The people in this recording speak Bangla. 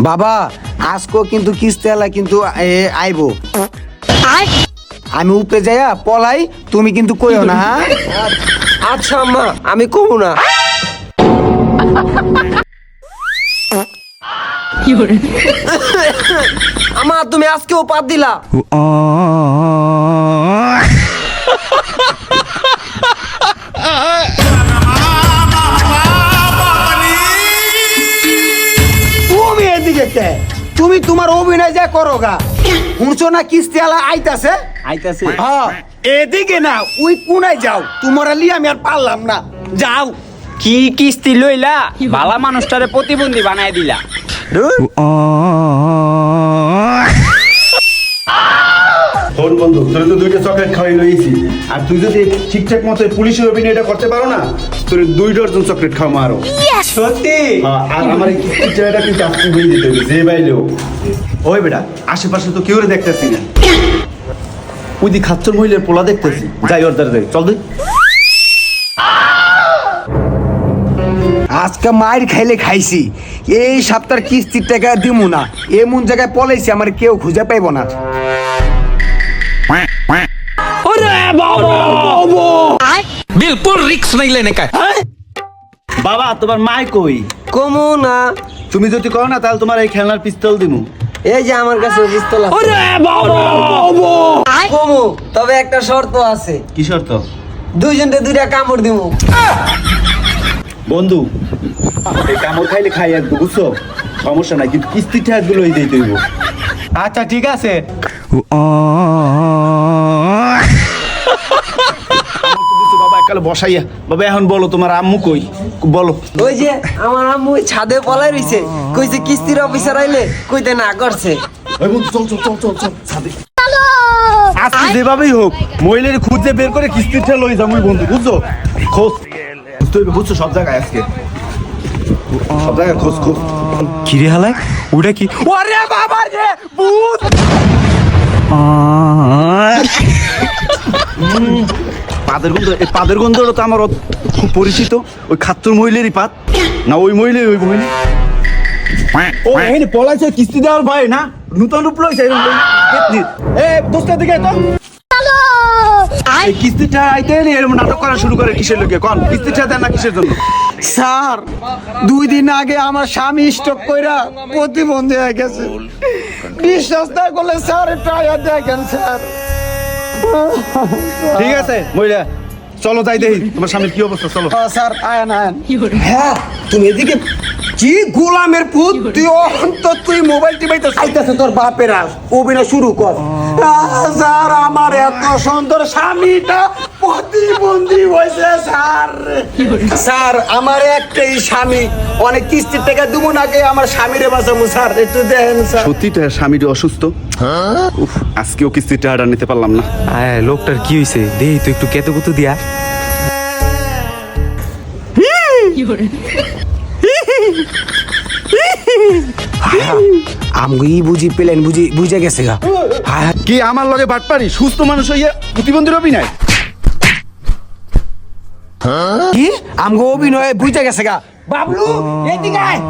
বাবা আজকো কিন্তু কিস্তি এলা কিন্তু আইব। আইবো আমি উপরে যাইয়া পলাই তুমি কিন্তু কইও না হ্যাঁ? আচ্ছা আম্মা আমি কব না। আমা তুমি আজকেও পাত দিলা। তুমি তুমি তোমার অভিনয় যা করো গা শুনছো না কিস্তি আলা আইতাছে? আইতাছে। হ্যাঁ এদিকে না ওই কোনায় যাও তোমার লি আমি আর পারলাম না। যাও। কি কিস্তি লইলা? বালা মানুষটারে প্রতিবন্ধী বানাই দিলা। শোন বন্ধু তোর তো দুইটা চকলেট খাওয়াই লইছি। আর তুই যদি ঠিকঠাক মতো পুলিশের অভিনয়টা করতে পারো না তোর দুই ডজন চকলেট খাওয়া আরও। সত্যি? হ্যাঁ, আর আমার কিন্তু আজকে দিয়ে দিতে হবে যে বাইলেও ওই বেটা আশেপাশে তো কেউ দেখতেছি না। ওই দি খাচ্চর মহিলার পোলা দেখতেছি। যাই ওর দ্বারা যাই চল তুই আজকে মায়ের খাইলে খাইছি। এই সপ্তাহের কিস্তির টাকা দিমু না। এমন জায়গায় পলাইছি আমার কেউ খুঁজে পাইব না। বিলকুল রিক্স নাইলে নাকি হ্যাঁ? বাবা তোমার মা কই? কমু না। তুমি যদি কও না তাহলে তোমার এই খেলনার পিস্তল দিমু। এই যে আমার কাছে পিস্তল আছে। ওরে বাবা! কমু তবে একটা শর্ত আছে। কি শর্ত? দুইজনকে দুইটা কামড় দিমু। বন্ধু এই কামড় খাইলে খাই একদম বুঝছ? সমস্যা নাই কিন্তু কিস্তিটা একগুলো দিতে হইব আচ্ছা ঠিক আছে। একালে বসাইয়া বাবা এখন বলো তোমার আম্মু কই? বলো। ওই যে আমার আম্মু ছাদে পলাই রইছে। কইছে কিস্তির অফিসার আইলে কইতে না করছে। ওই বন্ধু চল চল চল চল চল ছাদে। আজকে যেভাবেই হোক মহিলার খুঁজে বের করে কিস্তির ঠেল লই যাব বন্ধু বুঝছ? খোঁজ। তুই বুঝছ সব জায়গায় আজকে। সব জায়গায় খোঁজ খোঁজ। কিরে হালায়? ওটা কি? ওরে বাবা রে ভূত! পাদের গন্ধ এই পাদের গন্ধটা তো আমার খুব পরিচিত। ওই খাত্তর মহিলারই পাত না ওই মহিলাই ওই মহিলা ও এখানে পলাইছে কিস্তি দেওয়ার ভয় না? নূতন রূপ লইছে এরকম লই। পেতনি। এ দোস্তের দিকে তো এই কিস্তিটা আইতে এরকম নাটক করা শুরু করে কিসের লোকে? কোন কিস্তিটা দেন না কিসের জন্য? স্যার দুই দিন আগে আমার স্বামী স্টক কইরা প্রতিবন্ধী হয়ে গেছে। বিশ্বাস না করলে স্যার ট্রায়ার দেখেন স্যার? ঠিক আছে মহিলা চলো যাই দেখি। তোমার স্বামীর কি অবস্থা চলো। স্যার আয়ন আয়ন। হ্যাঁ তুমি এদিকে কি গোলামের পুত? তুই অন্তত তুই মোবাইল টিপাইতে চাইতেছে তোর বাপের আজ। অভিনয় শুরু কর। স্যার আমার এত সুন্দর স্বামীটা প্রতিবন্ধী হয়েছে স্যার। স্যার আমার একটাই স্বামী। অনেক কিস্তির টাকা দেবো নাকি আমার স্বামীরে বাঁচাবো স্যার। একটু দেখেন স্যার। সত্যি তো অসুস্থ? উফ আজকেও কিস্তির টাকাটা নিতে পারলাম না। আয় লোকটার কি হয়েছে দেই তো একটু কেতো কুতু দিয়া। আমগো ই বুঝি পেলেন বুঝি বুঝে গেছে গা। হ্যাঁ কি আমার লগে বাটপারি? সুস্থ মানুষ হইয়া প্রতিবন্ধীর অভিনয়? কি? আমগো অভিনয় বুঝে গেছে গা। বাবলু এদিকে আয়।